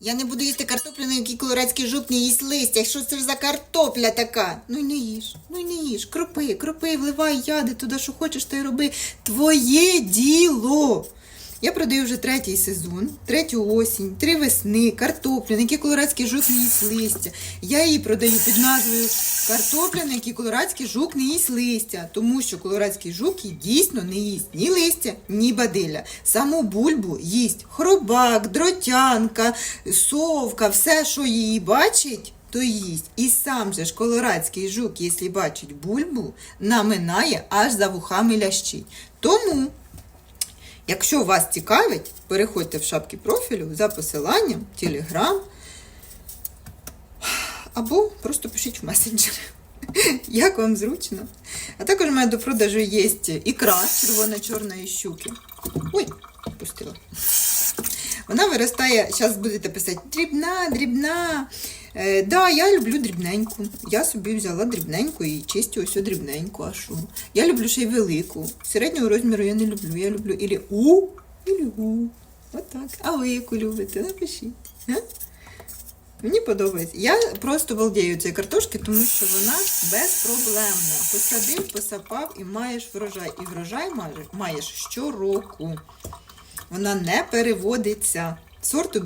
Я не буду їсти картоплю, на якій колорадський жук не їсть листя. Що це ж за картопля така? Ну й не їж, ну й не їж. Кропи, кропи, вливай яди туди, що хочеш, то й роби. Твоє діло. Я продаю вже третій сезон, третю осінь, три весни, картоплю, на якій колорадський жук не їсть листя. Я її продаю під назвою картопля, на якій колорадський жук не їсть листя, тому що колорадський жук дійсно не їсть ні листя, ні бадилля. Саму бульбу їсть хробак, дротянка, совка, все, що її бачить. То їсть. І сам же ж колорадський жук, якщо бачить бульбу, наминає аж за вухами лящить. Тому Якщо вас цікавить, переходьте в шапки профілю за посиланням Telegram або просто пишіть в месенджери. Як вам зручно. А також у мене до продажу є ікра червоно-чорної щуки. Ой, пустила. Вона виростає, зараз будете писати, дрібна, дрібна. Е, да, я люблю дрібненьку. Я собі взяла дрібненьку і чистю ось дрібненьку. А що? Я люблю ще й велику. Середнього розміру я не люблю. Я люблю ілі у, ілі у. Отак. А ви яку любите? Напишіть. Мені подобається. Я просто балдею цієї картошки, тому що вона безпроблемна. Посадив, посапав і маєш врожай. І врожай маєш щороку. Вона не переводиться. Сорту